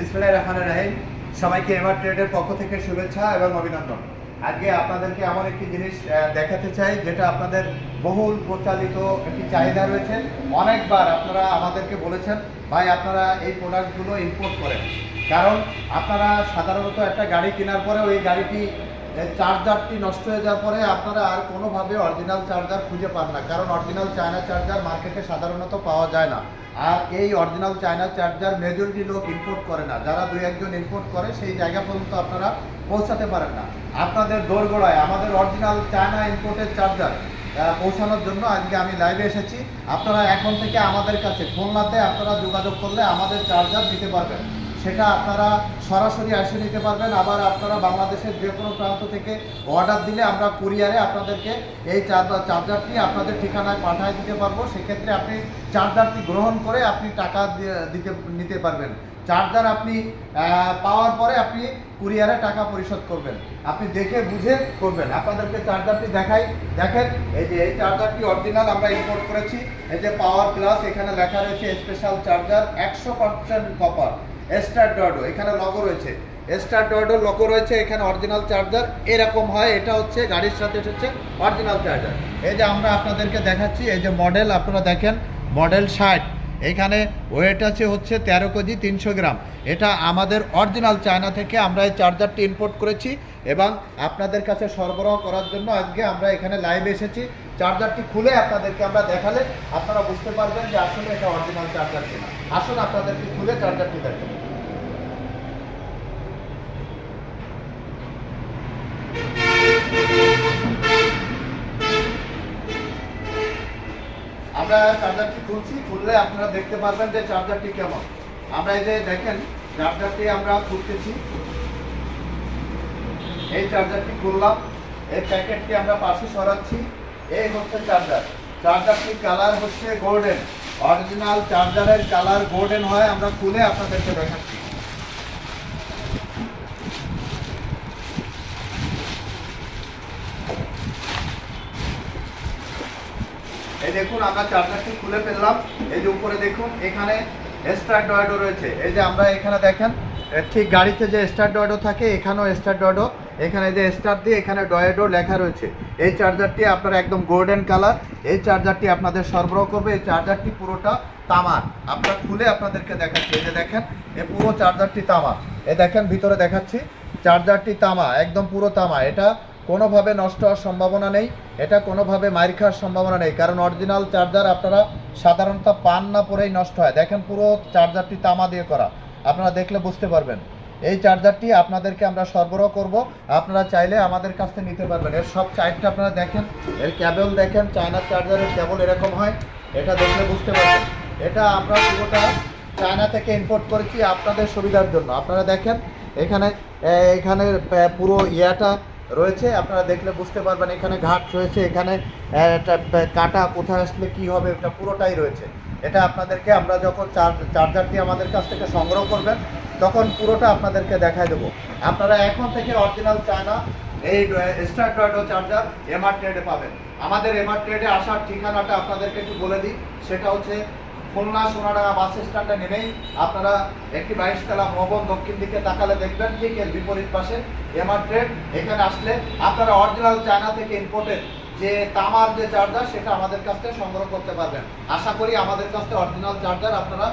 বিসমিল্লাহির রহমানির রহিম। সবাইকে এমআর ট্রেডের পক্ষ থেকে শুভেচ্ছা এবং অভিনন্দন। আজকে আপনাদেরকে এমন একটি জিনিস দেখাতে চাই, যেটা আপনাদের বহুল প্রচালিত একটি চাহিদা রয়েছে। অনেকবার আপনারা আমাদেরকে বলেছেন, ভাই, আপনারা এই প্রোডাক্টগুলো ইম্পোর্ট করেন। কারণ আপনারা সাধারণত একটা গাড়ি কেনার পরে ওই গাড়িটি চার্জারটি নষ্ট হয়ে যাওয়ার পরে আপনারা আর কোনোভাবে অরিজিনাল চার্জার খুঁজে পান না, কারণ অরিজিনাল চায়না চার্জার মার্কেটে সাধারণত পাওয়া যায় না। আর এই অরিজিনাল চায়না চার্জার মেজরিটি লোক ইম্পোর্ট করে না। যারা দুই একজন ইম্পোর্ট করে, সেই জায়গা পর্যন্ত আপনারা পৌঁছাতে পারেন না। আপনাদের দোরগোড়ায় আমাদের অরিজিনাল চায়না ইম্পোর্টের চার্জার পৌঁছানোর জন্য আজকে আমি লাইভে এসেছি। আপনারা এখন থেকে আমাদের কাছে খুলনাতে আপনারা যোগাযোগ করলে আমাদের চার্জার দিতে পারবেন। সেটা আপনারা সরাসরি এসে নিতে পারবেন। আবার আপনারা বাংলাদেশের যে কোনো প্রান্ত থেকে অর্ডার দিলে আমরা কুরিয়ারে আপনাদেরকে এই চার্জার চার্জারটি আপনাদের ঠিকানায় পাঠিয়ে দিতে পারব। সেক্ষেত্রে আপনি চার্জারটি গ্রহণ করে আপনি টাকা দিতে নিতে পারবেন। চার্জার আপনি পাওয়ার পরে আপনি কুরিয়ারে টাকা পরিশোধ করবেন। আপনি দেখে বুঝে করবেন। আপনাদেরকে চার্জারটি দেখাই। দেখেন, এই যে এই চার্জারটি অরিজিনাল আমরা ইম্পোর্ট করেছি। এই যে পাওয়ার প্লাস এখানে লেখা রয়েছে স্পেশাল চার্জার একশো পার্সেন্ট কপার স্টার ডডো এখানে লগো রয়েছে। স্টার ডডো লগো রয়েছে, এখানে অরিজিনাল চার্জার এরকম হয়, এটা হচ্ছে গাড়ির সাথে হচ্ছে অরিজিনাল চার্জার এই যে আমরা আপনাদেরকে দেখাচ্ছি, এই যে মডেল আপনারা দেখেন মডেল ষাট। এখানে ওয়েট আছে হচ্ছে তেরো কেজি, তিনশো গ্রাম। এটা আমাদের অরিজিনাল চায়না থেকে আমরা এই চার্জারটি ইম্পোর্ট করেছি এবং আপনাদের কাছে সরবরাহ করার জন্য আজকে আমরা এখানে লাইভ এসেছি। চার্জারটি খুলে আপনাদেরকে আমরা দেখালে আপনারা বুঝতে পারবেন যে আসলে এটা অরিজিনাল চার্জার কিনা। আসুন আপনাদেরকে খুলে চার্জারটি দেখেন আমরা চার্জারটি খুলছি, খুললে আপনারা দেখতে পারবেন যে চার্জারটি কেমন। আমরা এই যে দেখেন চার্জারটি আমরা খুলতেছি। এই চার্জারটি খুললাম। এই প্যাকেটটি আমরা পাশে সরাচ্ছি। এই হচ্ছে চার্জার চার্জারটির কালার হচ্ছে গোল্ডেন অরিজিনাল চার্জারের কালার গোল্ডেন হয়, আমরা খুলে আপনাদেরকে দেখাচ্ছি। এই দেখুন, আমরা চার্জারটি খুলে ফেললাম। এই যে উপরে দেখুন, এখানে স্টার ডয়েডো রয়েছে। এই যে আমরা এখানে দেখেন এ, ঠিক গাড়িতে যে স্টার ডয়েডো থাকে এখানেও স্টার ডয়েডো এখানে যে স্টার দিয়ে এখানে ডয়েডো লেখা রয়েছে। এই চার্জারটি আপনার একদম গোল্ডেন কালার এই চার্জারটি আপনাদের সরবরাহ করবে এই চার্জারটি পুরোটা তামার। আপনার খুলে আপনাদেরকে দেখাচ্ছি। এই যে দেখেন এই পুরো চার্জারটি তামা এই দেখেন ভিতরে দেখাচ্ছি চার্জারটি তামা একদম পুরো তামা। এটা কোনোভাবে নষ্ট হওয়ার সম্ভাবনা নেই এটা কোনোভাবে মার খাওয়ার সম্ভাবনা নেই কারণ অরিজিনাল চার্জার আপনারা সাধারণত পান না পরেই নষ্ট হয়। দেখেন পুরো চার্জারটি তামা দিয়ে করা। আপনারা দেখলে বুঝতে পারবেন। এই চার্জারটি আপনাদেরকে আমরা সরবরাহ করব। আপনারা চাইলে আমাদের কাছ থেকে নিতে পারবেন। এর সব চাইটটা আপনারা দেখেন। এর ক্যাবেল দেখেন, চায়নার চার্জারের কেবল এরকম হয়। এটা দেখলে বুঝতে পারবেন। এটা আমরা পুরোটা চায়না থেকে ইম্পোর্ট করেছি আপনাদের সুবিধার জন্য। আপনারা দেখেন, এখানে এখানে পুরো ইয়াটা রয়েছে, আপনারা দেখলে বুঝতে পারবেন এখানে ঘাট রয়েছে, এখানে কাটা কোথায় আসলে কি হবে, এটা পুরোটাই রয়েছে। এটা আপনাদেরকে আমরা যখন চার্জ চার্জারটি আমাদের কাছ থেকে সংগ্রহ করবেন, তখন পুরোটা আপনাদেরকে দেখায় দেবো। আপনারা এখন থেকে অরিজিনাল চায়না, এই স্টার ডয়েডো চার্জার এমআর ট্রেডে পাবেন। আমাদের এমআর ট্রেডে আসার ঠিকানাটা আপনাদেরকে একটু বলে দিই, সেটা হচ্ছে খুলনা সোনাডাঙ্গা বাস স্ট্যান্ডে নেমেই আপনারা একটি বাইশ তলা ভবন দক্ষিণ দিকে তাকালে দেখবেন ঠিক এর বিপরীত পাশে এমআর ট্রেড এখানে আসলে আপনারা অরিজিনাল চায়না থেকে ইম্পোর্টেড যে তামার যে চার্জার সেটা আমাদের কাছ থেকে সংগ্রহ করতে পারবেন। আশা করি আমাদের কাছ থেকে অরিজিনাল চার্জার আপনারা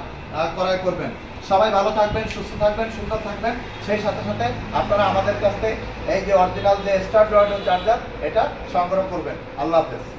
ক্রয় করবেন। সবাই ভালো থাকবেন, সুস্থ থাকবেন, সুন্দর থাকবেন। সেই সাথে সাথে আপনারা আমাদের কাছ থেকে এই যে অরিজিনাল যে স্টার চার্জার এটা সংগ্রহ করবেন। আল্লাহ হাফেজ।